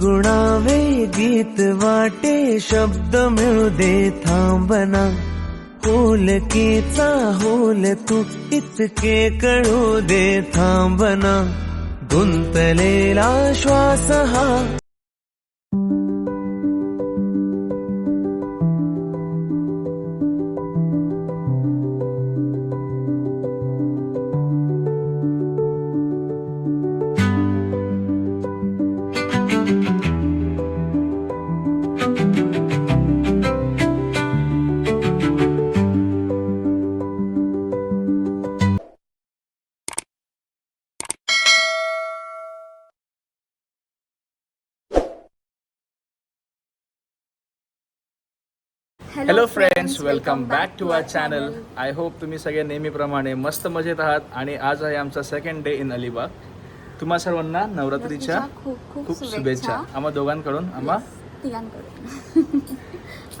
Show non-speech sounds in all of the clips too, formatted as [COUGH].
गुणावे गीत वाटे शब्द मिळू दे थांबना होलकीचा होल तू इतके कळू दे थांबना गुंतलेला श्वास हा hello friends welcome back to our channel I hope तुम्ही सगळे नेहमीप्रमाणे मस्त मजेत आहात आणि आज आहे आमचा सेकंड डे इन अलिबाग तुम्हा सर्वांना नवरात्रीच्या खूप खूप शुभेच्छा. आम्हा दोघांकडून आम्हा? तिघांकडून.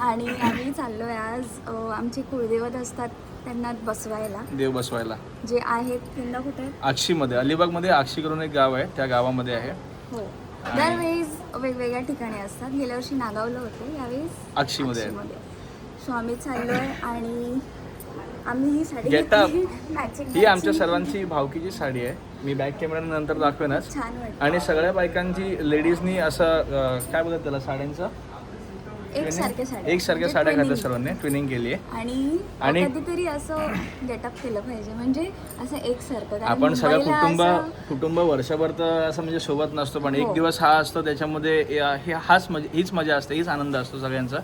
[LAUGHS] आणि आम्ही चाललोय आज आमचे कुलदेवत असतात त्यांना बसवायला. देव बसवायला. जे आहेत त्यांना कुठे? आहेत? आक्षीमध्ये अलिबागमध्ये आक्षी करून एक गाव आहे त्या गावामध्ये आहे. हो. दरवेळेस वेगवेगळ्या ठिकाणी असतात. गेल्या वर्षी नागावला होते यावेळेस आक्षीमध्ये आहे. सो आम्ही चाललोय आणि आम्ही ही साडी Get up. घेतली. Matching ही आमच्या matching. सर्वांची भावकीची साडी आहे. मी बॅक कॅमेरा नंतर दाखवेनच. छान वाटतं. आणि सगळ्या बायकांची लेडीजनी असं अं, काय बोलतात त्याला साड्यांचं? एक सारख्या साड्या. एक सारख्या म्हणजे साड्या घातल्या twinning. सर्वांनी. ट्विनिंग केली आहे आणि आणि- कधीतरी असं गेटअप केलं पाहिजे. म्हणजे असं एकसारखं. कारण आपण सगळं मुंबईला कुटुंब असं- कुटुंब वर्षभर तर असं म्हणजे सोबत नसतो पण एक हो. दिवस हा असतो त्याच्यामध्ये या- हे हाच मजा हीच मजा असते हीच आनंद असतो सगळ्यांचा.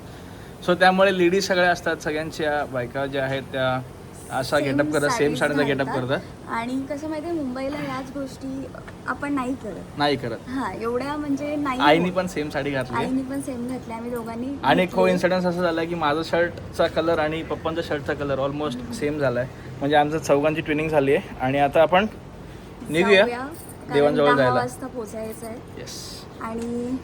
सो त्यामुळे लेडीज सगळ्या असतात सगळ्यांच्या बायका ज्या आहेत त्या असा गेटअप करतात सेम साडीचा गेटअप. करतात. आणि कसं माहितीये मुंबईला याच गोष्टी आपण नाही करत. नाही करत. हा एवढ्या म्हणजे नाही आईनी. पण सेम साडी घातली. आईनी पण सेम घातले. आम्ही दोघांनी आणि. को इन्सिडन्स असं झाला की माझा शर्टचा कलर आणि पप्पांचा शर्टचा कलर ऑलमोस्ट सेम झालाय. म्हणजे आमचं चौघांची ट्विनिंग झाली आहे. आणि आता आपण निघूया. जाऊया, कारण देवांजवळ दहा जायला. वाजता पोचायचं आहे येस आणि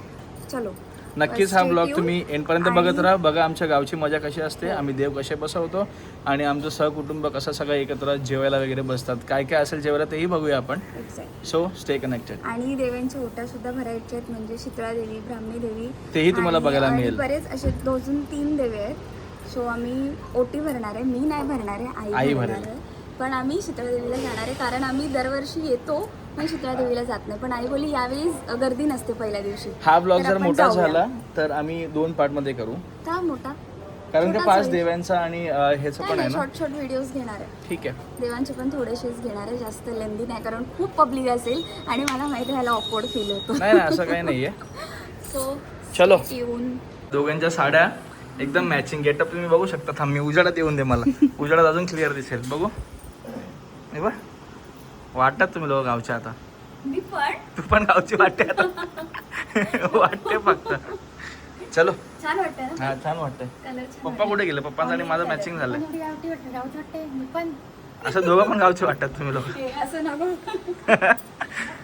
चलो. नक्कीच हा ब्लॉग. तुम्ही एंडपर्यंत बघत राहा बघा आमच्या गावची मजा कशी असते आम्ही देव कसे बसवतो आणि आमचं सहकुटुंब कसं सगळं एकत्र जेवायला वगैरे बसतात काय काय असेल जेवायला तेही बघूया आपण. सो स्टे कनेक्टेड आणि देवांच्या ओट्या सुद्धा भरायच्या आहेत म्हणजे शीतळा देवी ब्राह्मणी देवी तेही तुम्हाला बघायला मिळेल. बरेच असे दोन तीन देवे आहेत सो आम्ही ओटी भरणार आहे मी नाही भरणार आहे आई. भरणार आहे पण आम्ही शीतळा देवीला जाणार आहे. कारण आम्ही दरवर्षी येतो पण शीतळा देवीला जात नाही. पण आई बोली यावेळी गर्दी नसते पहिल्या दिवशी. हा ब्लॉग जर मोठा. झाला तर आम्ही दोन पार्टमध्ये करू. का मोठा? कारण का पाच. देवांचा आणि ह्याचं पण आहे ना? शॉर्ट शॉर्ट व्हिडिओज घेणार आहे. ठीक आहे. देवांचे पण थोडेसेच घेणार आहे. जास्त लेंदी नाही कारण खूप पब्लिक असेल. आणि मला माहिती व्हायला ऑकवर्ड फील होतो नाही नाही असं काही नाहीये. [LAUGHS] सो चलो. येऊन दोघांच्या साड्या एकदम मॅचिंग गेटअप तुम्ही बघू शकता. थांब मी उजाडात येऊन दे मला. उजाडात अजून क्लिअर दिसेल. बघू. हे बघ वाटतात तुम्ही लोक गावच्या आता. मी पण. तू पण गावची वाटते आता. वाटते फक्त. चलो. छान वाटतं ना? हा छान वाटतंय. कलर पप्पा कुठे गेले? पप्पांचा आणि माझं मॅचिंग झालंय. थोडी गावठी वाटते. गावठी वाटते. मी पण. असं दोघं पण गावचे वाटतात तुम्ही लोक हे असं नको.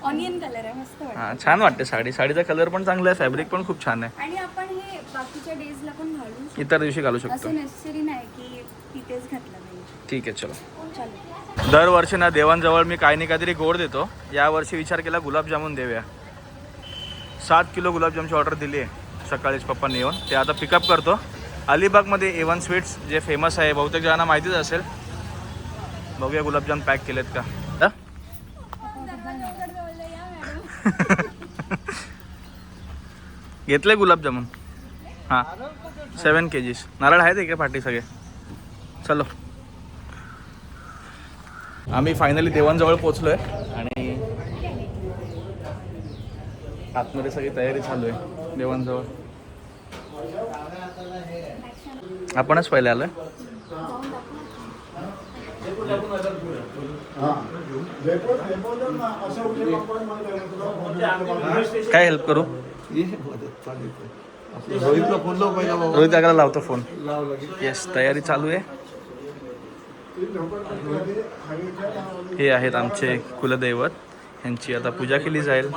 ऑनियन कलर आहे. मस्त वाटतं हा छान वाटते साडी. साडीचा कलर पण चांगला आहे. फॅब्रिक पण खूप छान आहे. आणि आपण हे बाकीच्या डेजला पण घालू शकतो. इतर दिवशी घालू शकतो. असं नेसेसरी नाही की तिथेच घातलं पाहिजे. ठीक आहे चलो. चालेल. दरवर्षी ना देवांजवळ मी काही नाही काहीतरी गोड देतो. यावर्षी विचार केला गुलाबजामून देऊया. सात किलो गुलाबजामची ऑर्डर दिली आहे. सकाळीच पप्पांनी येऊन. ते आता पिकअप करतो. अलिबागमध्ये एवन स्वीट्स जे फेमस आहे बहुतेक जणांना माहितीच असेल. बघूया गुलाबजाम पॅक केलेत का? [LAUGHS] घेतले गुलाबजामून? हां. सेवन के जीस नारळ आहेत का पाठी सगळे? चलो. आम्ही फायनली देवांजवळ पोचलोय आणि आतमध्ये सगळी तयारी चालू आहे देवांजवळ. आपणच पहिले आलोय. काय हेल्प करू? रोहितला फोन लाव रोहित लावतो फोन येस तयारी चालू आहे. हे आहेत आमचे कुलदैवत. यांची आता पूजा केली जाईल.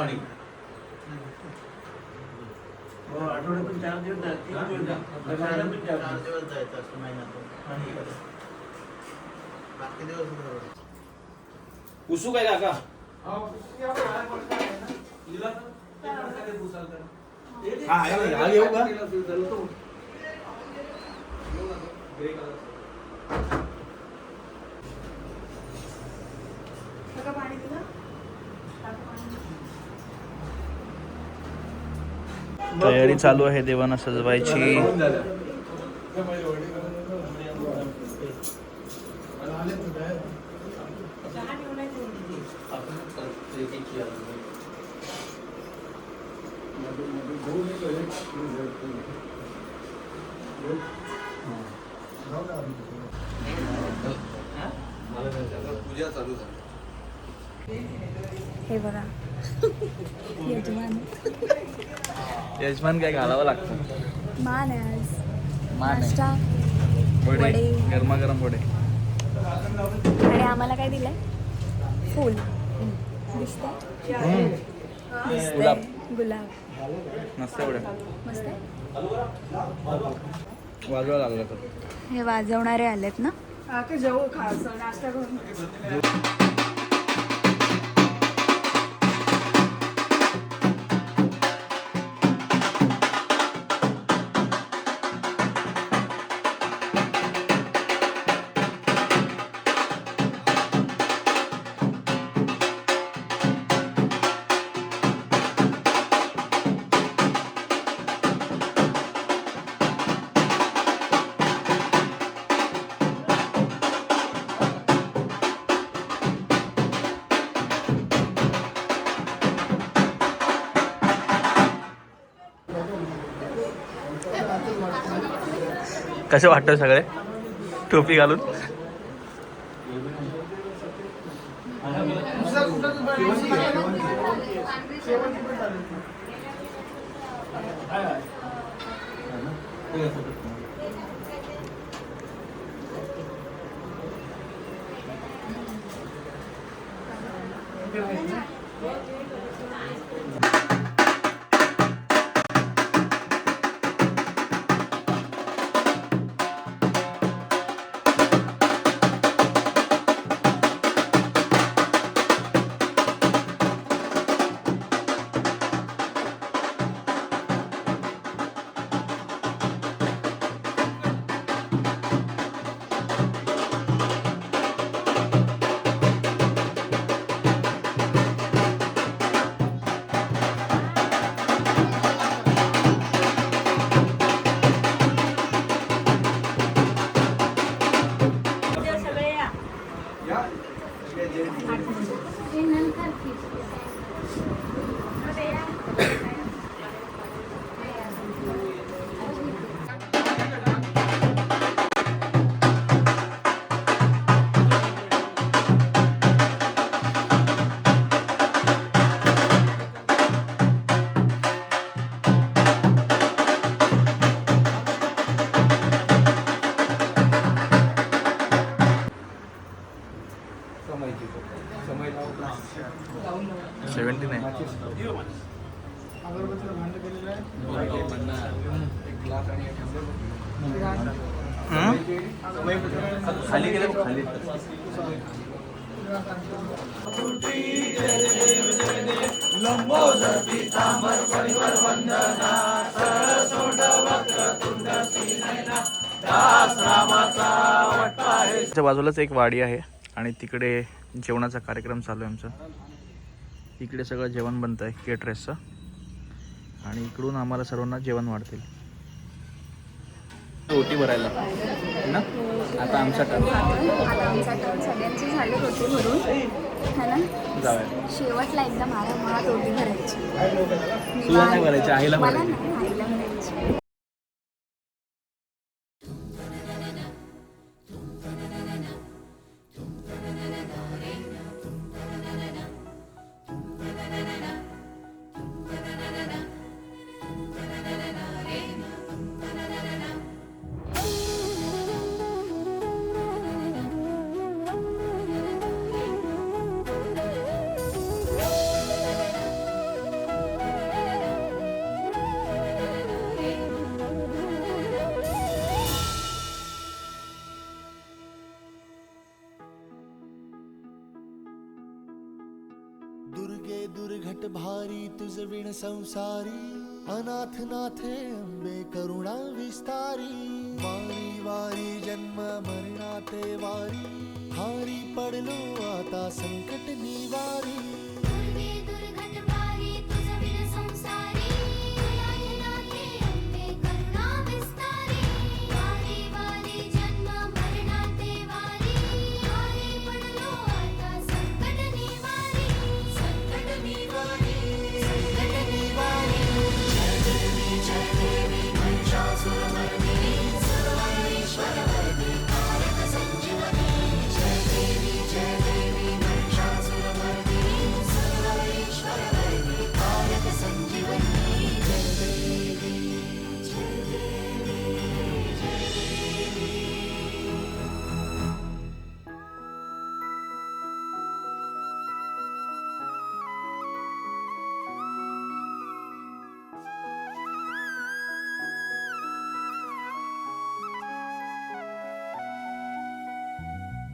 उसू काय काका? हा का? तयारी चालू आहे देवांना सजवायची. पूजा चालू झाली. हे बघा. यजमान. यजमान काय घालावं लागतं? मान आहे आज. मान आहे. नाश्ता. वडे. गरमागरम वडे. आणि आम्हाला काय दिलंय? फूल. दिसतंय? गुलाब. गुलाब. मस्त वडे. मस्त. वाजवा लागलं हे वाजवणारे आलेत ना? कसे वाटतं सगळे? टोपी घालून? सेवन्टी नाही खाली गेले खाली त्याच्या बाजूलाच एक वाडी आहे. आणि तिकडे जेवणाचा कार्यक्रम चालू आहे आमचा. इकडे सगळं जेवण बनतं आहे केटरेसचं आणि इकडून आम्हाला सर्वांना जेवण वाढतील. ओटी भरायला. ना? आता आमचा टर्न आता आमचा टर्न सगळ्यांचे झाले होते भरून. है ना? जाऊया. शेवटला एकदा मारा महात ओटी भरायची. तुला नाही भरायची, आईला मला भरायची. नाही आईला भरायची. विण संसारी अनाथ नाथे अंबे करुणा विस्तारी. वारी वारी जन्म मरणाते वारी. हारी पडलो आता संकट निवारी.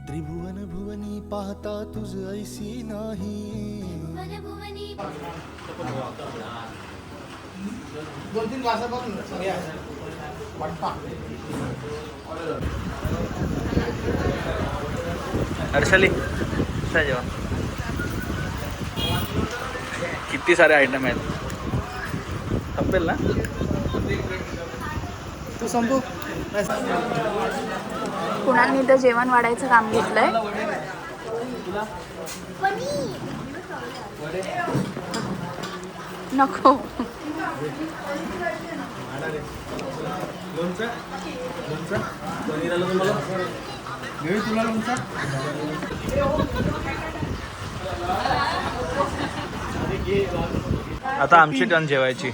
त्रिभुवन भुवनी पाहता तुझ ऐसी नाही. भुवन भुवनी हर्षाली काय जेवण किती सारे आयटम आहेत. संपेल ना? तू संपू. कुणालनी तर जेवण वाढायचं काम घेतलंय? नको. आता आमची टर्न जेवायची.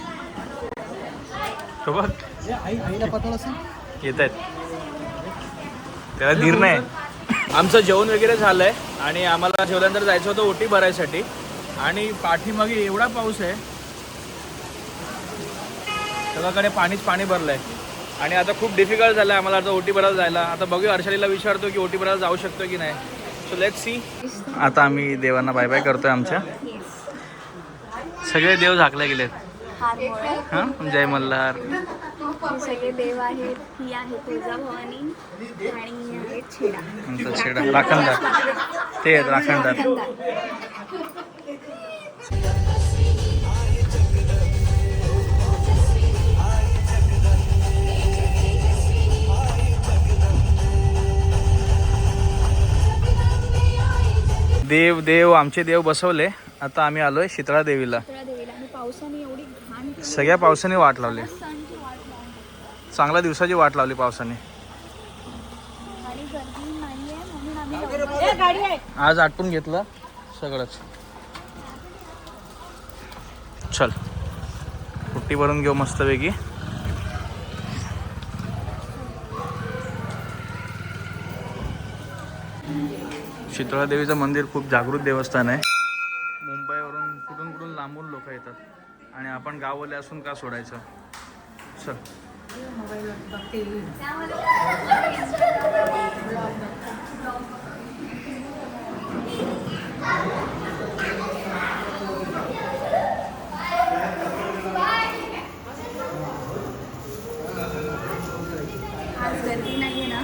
येत आहेत त्याला धीर नाही. आमचं जेवण वगैरे झालंय आणि आम्हाला जेवल्यानंतर जायचं होतं ओटी भरायसाठी. आणि पाठीमागे एवढा पाऊस आहे. सगळ्याकडे पाणीच पाणी भरलंय. आणि आता खूप डिफिकल्ट झालं आम्हाला आता ओटी भरायला जायला. आता बघूया हर्षालीला विचारतो की ओटी भरायला जाऊ शकतो की नाही. सो लेट सी आता आम्ही देवांना बाय बाय करतोय आमच्या. सगळे देव झाकले गेलेत. हां? जय मल्हार. सगळे देव आहेत ही आहे तुळजाभवानी आणि आहे छेडा. आमचा छेडा राखणदार. ते आहेत राखणदार. देव देव आमचे देव बसवले. आता आम्ही आलोय शीतळा देवीला. सगळ्या पावसाने वाट लावली. चांगल्या दिवसाची वाट लावली पावसाने. आज आटपून घेतलं सगळंच. चल. पुट्टी भरून घेऊ मस्तपैकी. शितळा देवीचं मंदिर खूप जागृत देवस्थान आहे. मुंबईवरून कुठून कुठून लांबून लोक येतात. आणि आपण गावले असून का सोडायचं? चल. आज गर्दी नाहीये ना.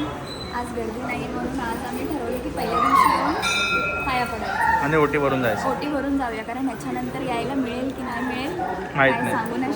आज गर्दी नाहीये म्हणून आज आम्ही ठरवलं की पहिल्या दिवशी येऊन पाया पडायचं. आणि ओटी भरून जायचं. ओटी भरून जाऊया कारण ह्याच्यानंतर यायला मिळेल की नाही मिळेल माहीत काय नाही. सांगू नाही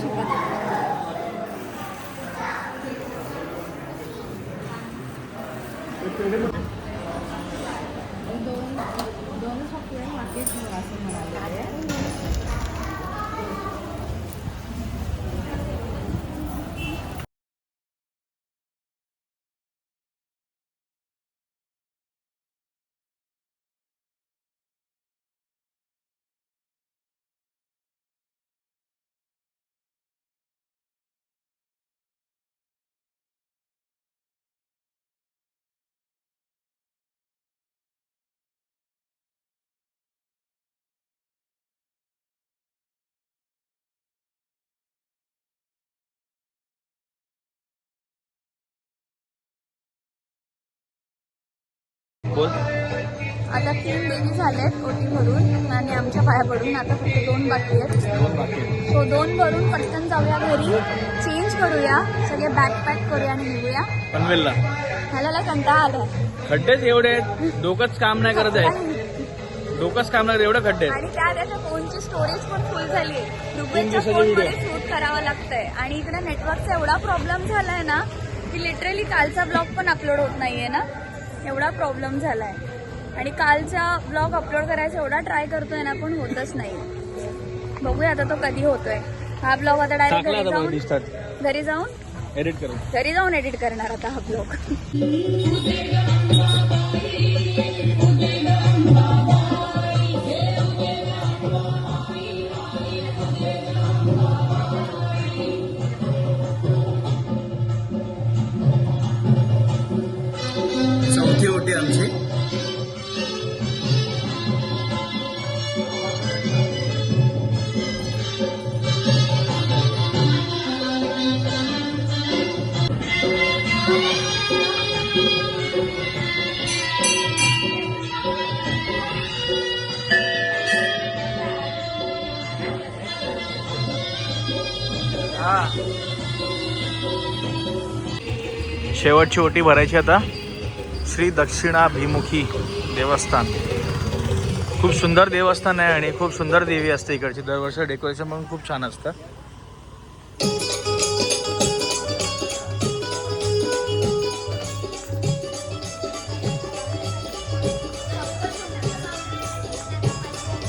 बोल. आता तीन देवी झाल्यात ओटी भरून आणि आमच्या पाया पडून आता फक्त दोन बाकी आहेत. सो दोन भरून पटकन जाऊया घरी. चेंज करूया. सगळे बॅग पॅक करूया आणि निघूया. पनवेलला. मला कंटाळा आला खड्डेच एवढे आहेत. डोकंच काम नाही करत आहे. डोकंच काम नाही एवढे खड्डे आणि त्या त्याच्या फोनची स्टोरेज पण फुल झाली. दिवसाचे फोनमध्ये. शूट करावं लागतंय. आणि इकडे नेटवर्कचा एवढा प्रॉब्लेम झालाय ना की लिटरली कालचा ब्लॉग पण अपलोड होत नाहीये ना. एवढा प्रॉब्लेम झालाय. आणि कालचा ब्लॉग अपलोड करायचा एवढा ट्राय करतोय ना पण होतच नाही. बघूया आता तो कधी होतोय. हा ब्लॉग आता डायरेक्ट टाकला घरी आता जाऊन घरी जाऊन? एडिट करून घरी जाऊन एडिट करणार आता हा ब्लॉग [LAUGHS] शेवटची ओटी भरायची आता. श्री दक्षिणाभिमुखी देवस्थान. खूप सुंदर देवस्थान आहे आणि खूप सुंदर देवी असते इकडची. दरवर्षी डेकोरेशन पण खूप छान असतं.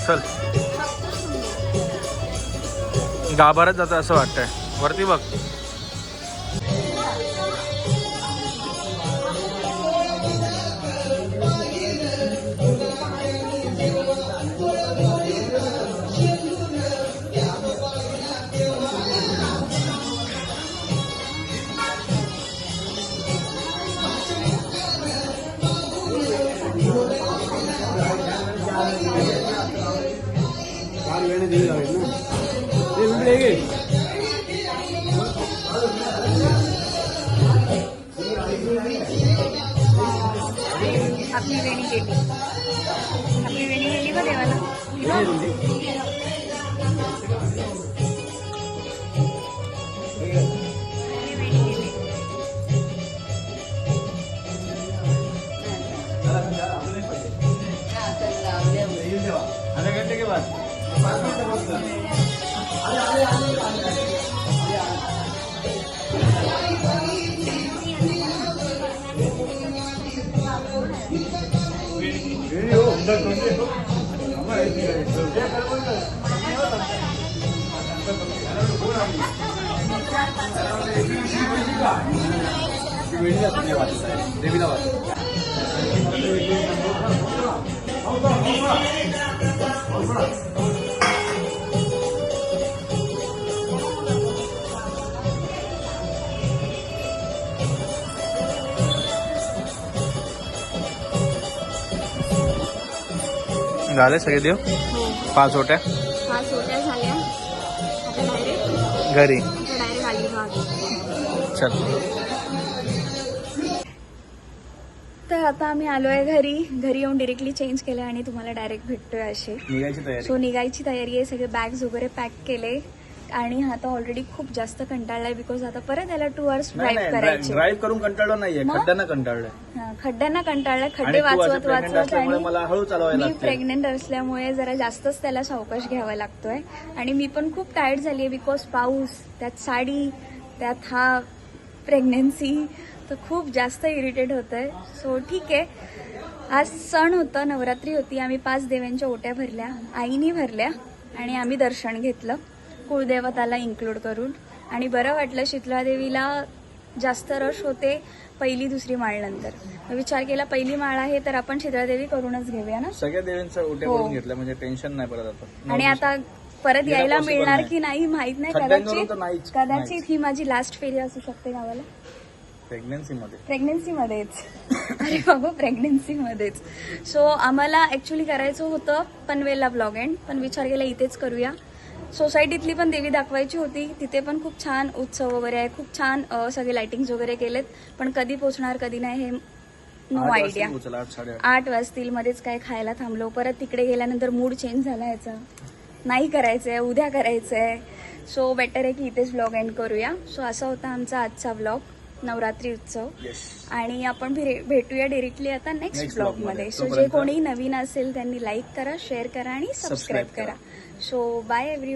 चल. गाभाऱ्यात जातं असं वाटतंय. वरती बघ. झाले सगळे देव? पाच ओट्या? हा सोट्या झाल्या. घरी? चल. आता आम्ही आलोय घरी. घरी येऊन डिरेक्टली चेंज केलं आणि तुम्हाला डायरेक्ट भेटतोय असे. सो निघायची तयारी आहे. सगळे बॅग्स वगैरे पॅक केले. आणि आता ऑलरेडी खूप जास्त कंटाळलाय बिकॉज आता परत याला टू आवर्स ड्राईव्ह करायचे. ड्राईव्ह करून कंटाळलो नाहीये? खड्ड्यांना कंटाळलंय. हा, खड्ड्यांना कंटाळलाय. आणि खड्डे वाचवत वाचवत चालवायला मी. प्रेग्नेंट असल्यामुळे जरा जास्तच त्याला सावकाश घ्यावा लागतोय. आणि मी पण खूप टायर्ड झाली आहे बिकॉज पाऊस त्यात साडी त्यात हा प्रेग्नेन्सी तर खूप जास्त इरिटेट होत आहे सो ठीक आहे. आज सण होतं नवरात्री होती. आम्ही पाच देव्यांच्या ओट्या भरल्या आईनी भरल्या आणि आम्ही दर्शन घेतलं. कुळदेवताला इन्क्लूड करून. आणि बरं वाटलं शीतलादेवीला जास्त रश होते पहिली दुसरी माळ नंतर. विचार केला पहिली माळ आहे तर आपण शीतलादेवी करूनच घेऊया ना? सगळ्या देवींच्या ओट्या हो. करून घेतल्या म्हणजे टेन्शन नाही परत आता. आणि आता परत यायला मिळणार. की नाही माहीत नाही कदाचित. कदाचित. ही माझी लास्ट फेरी असू शकते गावाला. प्रेग्नन्सी मध्ये. प्रेग्नन्सी मध्येच. अरे बाबा प्रेग्नन्सी मध्येच. सो आम्हाला ऍक्च्युली करायचं होतं पनवेलला ब्लॉग एंड पण विचार केला इथेच करूया. सोसायटीतली पण देवी दाखवायची होती. तिथे पण खूप छान उत्सव वगैरे आहे. खूप छान अ, सगळे लाइटिंग्स वगैरे केलेत. पण कधी पोचणार कधी नाही हे नो आठ वाजता आयडिया पोहोचला, आठ साडेआठ आठ. वाजतील मध्येच काय खायला थांबलो. परत तिकडे गेल्यानंतर मूड चेंज झाला याचा. नाही करायचंय उद्या करायचंय. सो बेटर आहे की इथेच ब्लॉग एंड करूया. सो असा होता आमचा आजचा ब्लॉग नवरात्री उत्सव. आणि आपण भेटूया डिरेक्टली आता नेक्स्ट ब्लॉगमध्ये. सो जे कोणी नवीन असेल त्यांनी लाईक करा शेअर करा आणि सबस्क्राईब. करा. So bye every